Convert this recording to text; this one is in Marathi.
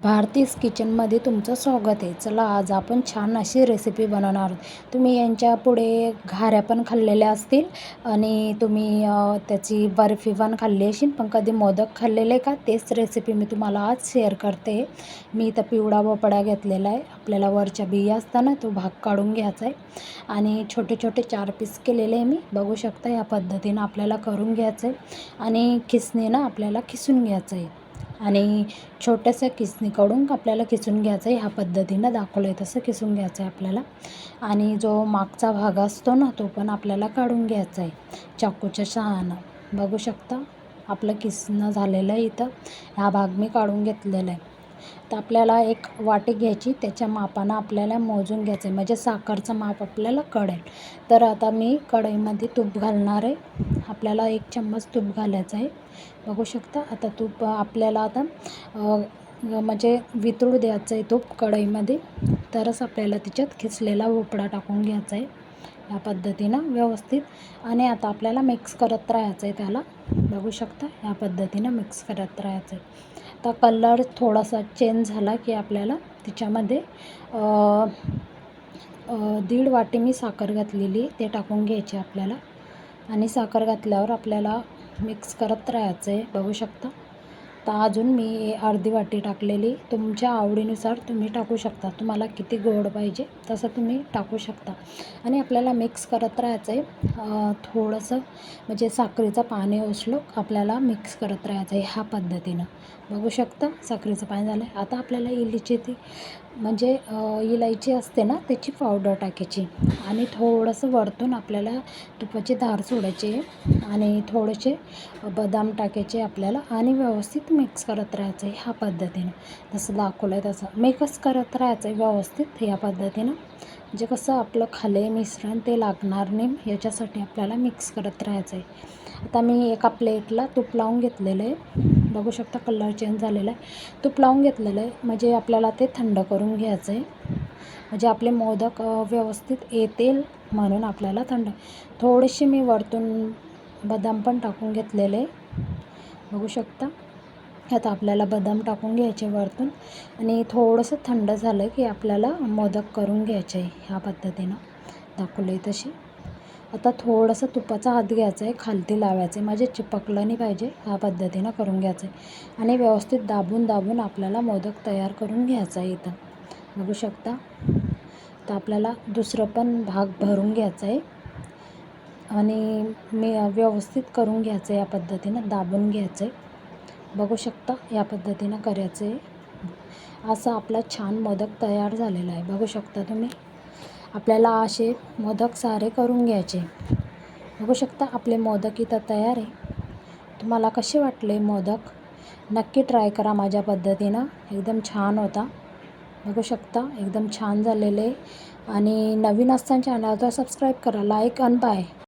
भारतीस किचनमध्ये तुमचं स्वागत आहे. चला आज आपण छान अशी रेसिपी बनवणार आहोत. तुम्ही यांच्या पुढे घाऱ्या पण खाल्लेल्या असतील आणि तुम्ही त्याची बर्फी पण खाल्ली असेल. पण कधी मोदक खाल्लेले का? तेच रेसिपी मी तुम्हाला आज शेअर करते. मी इथं पिवळा भोपळा घेतलेला आहे. आपल्याला वरच्या बिया असताना तो भाग काढून घ्यायचा आहे. आणि छोटे छोटे चार पीस केलेले आहे मी. बघू शकता या पद्धतीनं आपल्याला करून घ्यायचं आहे. आणि खिसणीनं आपल्याला खिसून घ्यायचं आहे. आणि छोट्याशा किसनीकडून आपल्याला किसून घ्यायचं आहे ह्या पद्धतीनं दाखवलं आहे तसं किसून घ्यायचं आहे आपल्याला. आणि जो मागचा भाग असतो ना तो पण आपल्याला काढून घ्यायचा आहे चाकूच्या सहानं बघू शकता आपलं किसणं झालेलं आहे इथं. हा भाग मी काढून घेतलेला आहे तर आपल्याला एक वाटी घ्यायची त्याच्या मापानं आपल्याला मोजून घ्यायचं आहे. म्हणजे साखरचं माप आपल्याला कळेल. तर आता मी कढईमध्ये तूप घालणार आहे. आपल्याला एक चम्मच तूप घालायचं आहे. बघू शकता आता तूप आपल्याला आता म्हणजे वितळू द्यायचं आहे तूप कढईमध्ये. तरच आपल्याला तिच्यात खिसलेला भोपळा टाकून घ्यायचा आहे. या पद्धतीनं व्यवस्थित. आणि आता आपल्याला मिक्स करत राहायचं आहे त्याला. बघू शकता या पद्धतीनं मिक्स करत राहायचं आहे तर कलर थोडासा चेंज झाला की आपल्याला तिच्यामध्ये दीड वाटी मी साखर घातलेली ते टाकून घ्यायची आपल्याला. आणि साखर घातल्यावर आपल्याला मिक्स करत राहायचं आहे बघू शकता. तर अजून मी अर्धी वाटी टाकलेली. तुमच्या आवडीनुसार तुम्ही टाकू शकता. तुम्हाला किती गोड पाहिजे तसं तुम्ही टाकू शकता. आणि आपल्याला मिक्स करत राहायचं आहे थोडंसं म्हणजे साखरेचं पाणी ओसलो आपल्याला मिक्स करत राहायचं आहे ह्या पद्धतीनं. बघू शकता साखरेचं पाणी झालं आहे आता आपल्याला इलीची ती म्हणजे इलायची असते ना त्याची पावडर टाकायची. आणि थोडंसं वरतून आपल्याला तुपाची धार सोडायची आहे. आणि थोडेसे बदाम टाकायचे आपल्याला. आणि व्यवस्थित मिक्स करत राहायचं आहे ह्या पद्धतीनं. जसं दाखवलं आहे तसं मिक्स करत राहायचं आहे व्यवस्थित ह्या पद्धतीनं. म्हणजे कसं आपलं खाले मिश्रण ते लागणार नाही याच्यासाठी आपल्याला मिक्स करत राहायचं आहे आता मी एका प्लेटला तूप लावून घेतलेलं आहे. बघू शकता कलर चेंज झालेला आहे. तूप लावून घेतलेलं आहे. म्हणजे आपल्याला ते थंड करून घ्यायचं आहे म्हणजे आपले मोदक व्यवस्थित येतील म्हणून आपल्याला थंड. थोडेसे मी वरतून बदाम पण टाकून घेतलेले बघू शकता. ह्यात आपल्याला बदाम टाकून घ्यायचे वरतून. आणि थोडंसं थंड झालं की आपल्याला मोदक करून घ्यायचे आहे ह्या पद्धतीनं. दाखवलं आहे तशी. आता थोडंसं तुपाचा हात घ्यायचा आहे खालती लावायचं आहे म्हणजे चिपकलं नाही पाहिजे ह्या पद्धतीनं करून घ्यायचं आहे आणि व्यवस्थित दाबून दाबून आपल्याला मोदक तयार करून घ्यायचा आहे इथं. बघू शकता? तर आपल्याला दुसरं पण भाग भरून घ्यायचा आहे आणि मी व्यवस्थित करून घ्यायचं आहे या पद्धतीनं दाबून घ्यायचं आहे बघू शकता या पद्धतीनं करायचं आहे. असा आपला छान मोदक तयार झालेला आहे. बघू शकता तुम्ही. आपल्याला असे मोदक सारे करून घ्यायचे. बघू शकता आपले मोदक इथं तयार आहे. तुम्हाला कसे वाटले मोदक? नक्की ट्राय करा माझ्या पद्धतीनं. एकदम छान होता. बघू शकता एकदम छान झालेले आणि नवीन असताना चॅनल तर सबस्क्राईब करा. लाईक आणि बाय